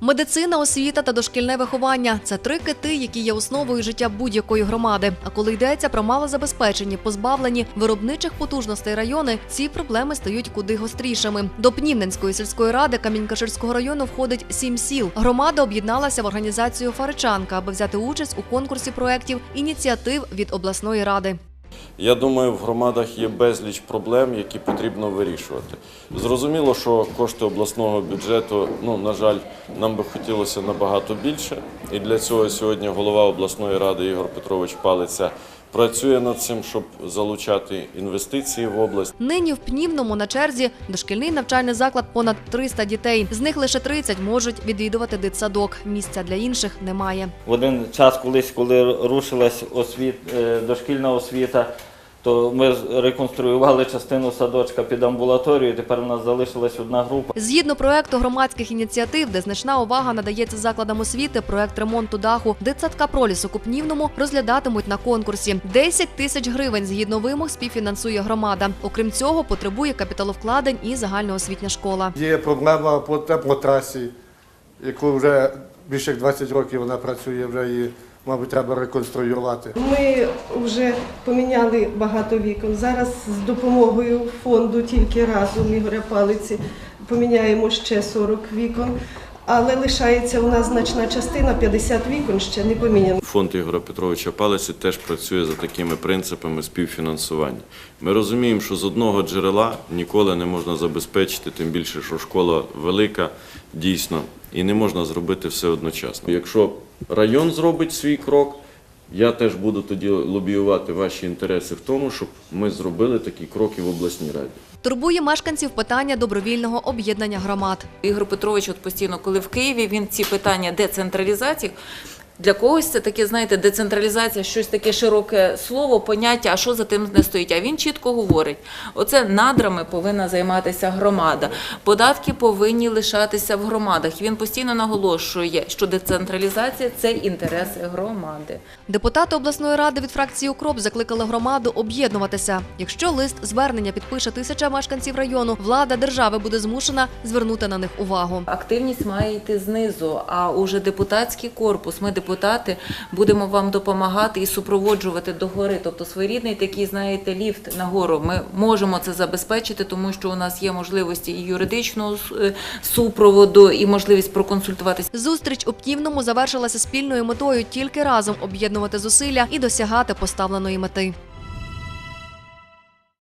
Медицина, освіта та дошкільне виховання це три кити, які є основою життя будь-якої громади. А коли йдеться про малозабезпечені, позбавлені виробничих потужностей райони, ці проблеми стають куди гострішими. До Пнівненської сільської ради Камінь-Каширського району входить сім сіл. Громада об'єдналася в організацію Фаричанка, аби взяти участь у конкурсі проєктів ініціатив від обласної ради. Я думаю, в громадах є безліч проблем, які потрібно вирішувати. Зрозуміло, що кошти обласного бюджету, ну на жаль, нам би хотілося набагато більше. І для цього сьогодні голова обласної ради Ігор Петрович Палиця працює над цим, щоб залучати інвестиції в область. Нині в Пнівному на черзі дошкільний навчальний заклад понад 300 дітей. З них лише 30 можуть відвідувати дитсадок. Місця для інших немає. В один час, колись, коли рушилась освіт, е, дошкільна освіта, то ми реконструювали частину садочка під амбулаторію. Тепер у нас залишилась одна група. Згідно проекту громадських ініціатив, де значна увага надається закладам освіти, проект ремонту даху дитсадка пролісу Купнівному розглядатимуть на конкурсі. 10 тисяч гривень згідно вимог співфінансує громада. Окрім цього, потребує капіталовкладень і загальноосвітня школа. Є проблема по теплотрасі, яку вже більше як 20 років вона працює, вже її, мабуть, треба реконструювати. Ми вже поміняли багато вікон. Зараз з допомогою фонду тільки разом Ігоря Палиці поміняємо ще 40 вікон. Але лишається у нас значна частина, 50 вікон ще не поміняно. Фонд Ігора Петровича Палесі теж працює за такими принципами співфінансування. Ми розуміємо, що з одного джерела ніколи не можна забезпечити, тим більше, що школа велика, дійсно, і не можна зробити все одночасно. Якщо район зробить свій крок, я теж буду тоді лобіювати ваші інтереси в тому, щоб ми зробили такі кроки в обласній раді. Турбує мешканців питання добровільного об'єднання громад. Ігор Петрович, от постійно, коли в Києві, він ці питання децентралізації. Для когось це таке, знаєте, децентралізація, щось таке широке слово, поняття, а що за тим не стоїть. А він чітко говорить: оце надрами повинна займатися громада. Податки повинні лишатися в громадах. Він постійно наголошує, що децентралізація це інтереси громади. Депутати обласної ради від фракції Укроп закликали громаду об'єднуватися. Якщо лист звернення підпише тисяча мешканців району, влада держави буде змушена звернути на них увагу. Активність має йти знизу, а уже депутатський корпус, ми депутати, будемо вам допомагати і супроводжувати догори. Тобто своєрідний такий, знаєте, ліфт нагору. Ми можемо це забезпечити, тому що у нас є можливості і юридичного е, супроводу, і можливість проконсультуватися. Зустріч у Птівному завершилася спільною метою тільки разом об'єднувати зусилля і досягати поставленої мети.